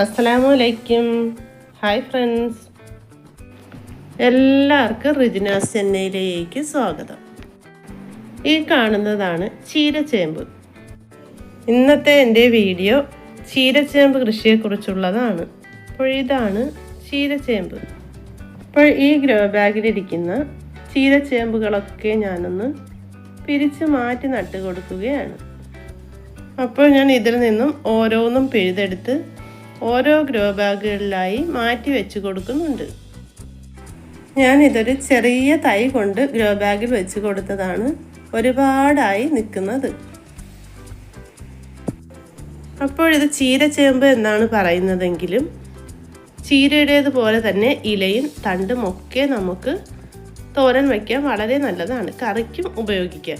അസ്സലാമു അലൈക്കും hi friends എല്ലാവർക്കും റിജിനാസ് ചെന്നൈയിലേക്ക് സ്വാഗതം. ഈ കാണുന്നതാണ് ചീരച്ചേമ്പ്. ഇന്നത്തെ എന്റെ വീഡിയോ ചീരച്ചേമ്പ് കൃഷിയെക്കുറിച്ചുള്ളതാണ്. അപ്പോൾ ഇതാണ് ചീരച്ചേമ്പ്. അപ്പോൾ ഈ ഗ്രോ ബാഗിലിരിക്കുന്ന ചീരച്ചേമ്പുകളൊക്കെ ഞാനൊന്ന് പിരിച്ച് മാറ്റി നട്ട് കൊടുക്കുകയാണ് അപ്പോൾ ഞാൻ ഇതിൽ നിന്നും ഓരോന്നും പിഴുതെടുത്ത് ഓരോ ഗ്രോ ബാഗുകളിലായി മാറ്റി വെച്ച് കൊടുക്കുന്നുണ്ട്. ഞാൻ ഇതൊരു ചെറിയ തൈ കൊണ്ട് ഗ്രോ ബാഗിൽ വെച്ച് കൊടുത്തതാണ്. ഒരുപാടായി നിൽക്കുന്നത്. അപ്പോഴിത് ചേമ്പ് എന്നാണ് പറയുന്നതെങ്കിലും ചീരയുടേതുപോലെ തന്നെ ഇലയും തണ്ടും ഒക്കെ നമുക്ക് തോരൻ വയ്ക്കാൻ വളരെ നല്ലതാണ്. കറിക്കും ഉപയോഗിക്കാം.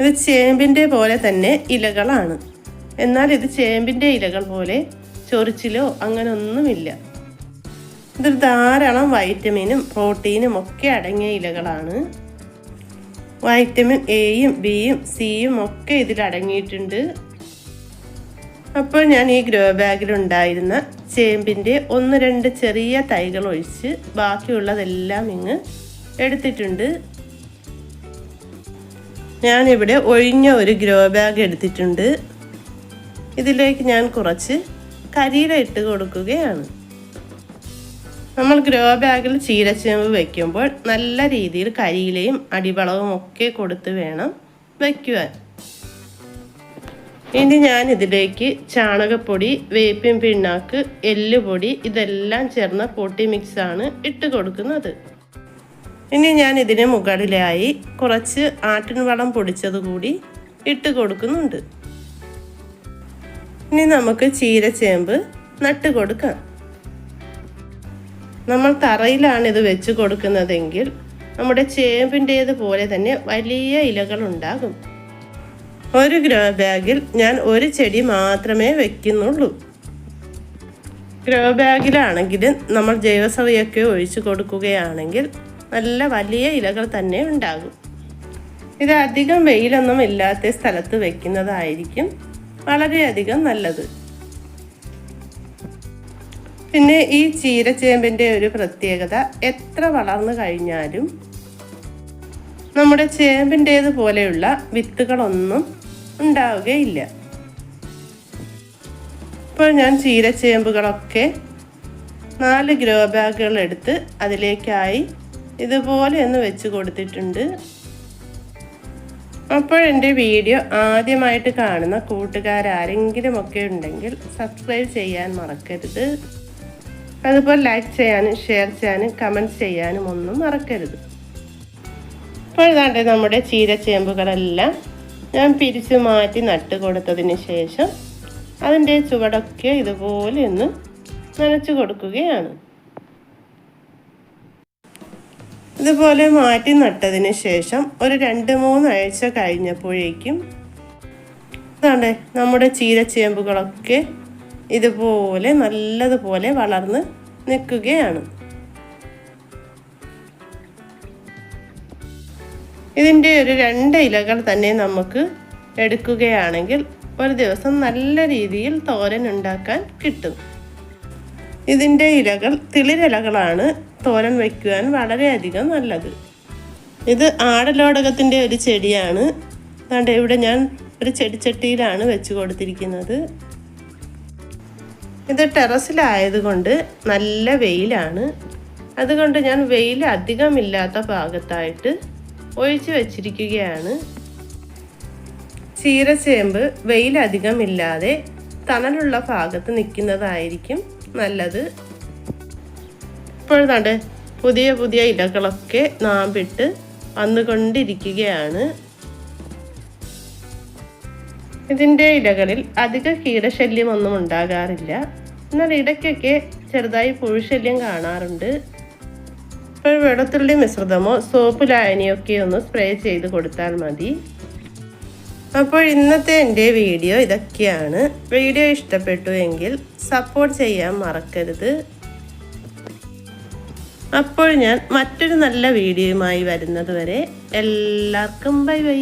ഇത് ചേമ്പിന്റെ പോലെ തന്നെ ഇലകളാണ്. എന്നാൽ ഇത് ചേമ്പിന്റെ ഇലകൾ പോലെ ചൊറിച്ചിലോ അങ്ങനെ ഒന്നുമില്ല ഇതിൽ ധാരാളം വൈറ്റമിനും പ്രോട്ടീനും ഒക്കെ അടങ്ങിയ ഇലകളാണ്. വൈറ്റമിൻ എയും ബിയും സിയും ഒക്കെ ഇതിൽ അടങ്ങിയിട്ടുണ്ട്. അപ്പോൾ ഞാൻ ഈ ഗ്രോ ബാഗിലുണ്ടായിരുന്ന ചേമ്പിന്റെ ഒന്ന് രണ്ട് ചെറിയ തൈകൾ ഒഴിച്ച് ബാക്കിയുള്ളതെല്ലാം ഇങ്ങ് എടുത്തിട്ടുണ്ട്. ഞാനിവിടെ ഒഴിഞ്ഞ ഒരു ഗ്രോ ബാഗ് എടുത്തിട്ടുണ്ട്. ഇതിലേക്ക് ഞാൻ കുറച്ച് കരിയില ഇട്ട് കൊടുക്കുകയാണ്. നമ്മൾ ഗ്രോ ബാഗിൽ ചീരച്ചേമ്പ് വയ്ക്കുമ്പോൾ നല്ല രീതിയിൽ കരിയിലയും അടിവളവും ഒക്കെ കൊടുത്ത് വേണം വയ്ക്കുവാൻ ഇനി ഞാൻ ഇതിലേക്ക് ചാണകപ്പൊടി വേപ്പിൻ പിണ്ണാക്ക് എല്ലുപൊടി ഇതെല്ലാം ചേർന്ന പൊട്ടി മിക്സാണ് ഇട്ട് കൊടുക്കുന്നത്. ഇനി ഞാൻ ഇതിന് മുകളിലായി കുറച്ച് ആട്ടിൻ വളം പൊടിച്ചത് കൂടി ഇട്ട് കൊടുക്കുന്നുണ്ട്. ഇനി നമുക്ക് ചീരച്ചേമ്പ് നട്ട് കൊടുക്കാം. നമ്മൾ തറയിലാണ് ഇത് വെച്ച് കൊടുക്കുന്നതെങ്കിൽ നമ്മുടെ ചേമ്പിന്റേത് പോലെ തന്നെ വലിയ ഇലകൾ ഉണ്ടാകും. ഒരു ഗ്രോ ബാഗിൽ ഞാൻ ഒരു ചെടി മാത്രമേ വെക്കുന്നുള്ളൂ. ഗ്രോ ബാഗിലാണെങ്കിൽ നമ്മൾ ജൈവസവയൊക്കെ ഒഴിച്ചു കൊടുക്കുകയാണെങ്കിൽ നല്ല വലിയ ഇലകൾ തന്നെ ഉണ്ടാകും. ഇത് അധികം വെയിലൊന്നും ഇല്ലാത്ത സ്ഥലത്ത് വെക്കുന്നതായിരിക്കും. വളരെയധികം നല്ലത്. പിന്നെ ഈ ചീരച്ചേമ്പിന്റെ ഒരു പ്രത്യേകത എത്ര വളർന്നു കഴിഞ്ഞാലും നമ്മുടെ ചേമ്പിന്റേത് പോലെയുള്ള വിത്തുകളൊന്നും ഉണ്ടാവുകയില്ല. ഇപ്പോൾ ഞാൻ ചീരച്ചേമ്പുകളൊക്കെ നാല് ഗ്രോ ബാഗുകൾ എടുത്ത് അതിലേക്കായി ഇതുപോലെ ഒന്ന് വെച്ച് കൊടുത്തിട്ടുണ്ട്. അപ്പോൾ എന്റെ വീഡിയോ ആദ്യമായിട്ട് കാണുന്ന കൂട്ടുകാരാരെങ്കിലും ഒക്കെ ഉണ്ടെങ്കിൽ സബ്സ്ക്രൈബ് ചെയ്യാൻ മറക്കരുത്. അതുപോലെ ലൈക്ക് ചെയ്യാനും ഷെയർ ചെയ്യാനും കമന്റ് ചെയ്യാനും ഒന്നും മറക്കരുത്. അപ്പോൾ ഇതാണ്ട് നമ്മുടെ ചീരച്ചേമ്പുകളെല്ലാം ഞാൻ പിരിച്ചു മാറ്റി നട്ട് കൊടുത്തതിന് ശേഷം അതിന്റെ ചുവടൊക്കെ ഇതുപോലെ ഒന്ന് നനച്ചു കൊടുക്കുകയാണ്. ഇതുപോലെ മാറ്റി നട്ടതിന് ശേഷം ഒരു രണ്ട് മൂന്നാഴ്ച കഴിഞ്ഞപ്പോഴേക്കും അതാണ് നമ്മുടെ ചീരച്ചേമ്പുകളൊക്കെ ഇതുപോലെ നല്ലതുപോലെ വളർന്ന് നിൽക്കുകയാണ്. ഇതിന്റെ ഒരു രണ്ട് ഇലകൾ തന്നെ നമുക്ക് എടുക്കുകയാണെങ്കിൽ ഒരു ദിവസം നല്ല രീതിയിൽ തോരൻ ഉണ്ടാക്കാൻ കിട്ടും. ഇതിന്റെ ഇലകൾ തിളിരിലകളാണ് തോരൻ വയ്ക്കുവാൻ വളരെയധികം നല്ലത്. ഇത് ആടലോടകത്തിന്റെ ഒരു ചെടിയാണ്. അതുകൊണ്ട് ഇവിടെ ഞാൻ ഒരു ചെടിച്ചട്ടിയിലാണ് വെച്ച് കൊടുത്തിരിക്കുന്നത്. ഇത് ടെറസിലായതുകൊണ്ട് നല്ല വെയിലാണ്. അതുകൊണ്ട് ഞാൻ വെയിൽ അധികമില്ലാത്ത ഭാഗത്തായിട്ട് ഒഴിച്ചു വച്ചിരിക്കുകയാണ്. ചീരച്ചേമ്പ് വെയിലധികമില്ലാതെ തണലുള്ള ഭാഗത്ത് നിൽക്കുന്നതായിരിക്കും നല്ലത്. ഇപ്പോഴാണ്ട് പുതിയ പുതിയ ഇലകളൊക്കെ നാമ്പിട്ട് വന്നുകൊണ്ടിരിക്കുകയാണ് ഇതിന്റെ ഇലകളിൽ അധിക കീടശല്യമൊന്നും ഉണ്ടാകാറില്ല. എന്നാൽ ഇടയ്ക്കൊക്കെ ചെറുതായി പുഴുശല്യം കാണാറുണ്ട്. ഇപ്പോൾ വെള്ളത്തുള്ളി മിശ്രിതമോ സോപ്പ് ലായനിയൊക്കെ ഒന്ന് സ്പ്രേ ചെയ്ത് കൊടുത്താൽ മതി. അപ്പോൾ ഇന്നത്തെ എന്റെ വീഡിയോ ഇതൊക്കെയാണ്. വീഡിയോ ഇഷ്ടപ്പെട്ടു എങ്കിൽ സപ്പോർട്ട് ചെയ്യാൻ മറക്കരുത്. അപ്പോൾ ഞാൻ മറ്റൊരു നല്ല വീഡിയോയുമായി വരുന്നത് വരെ എല്ലാവർക്കും ബൈ ബൈ.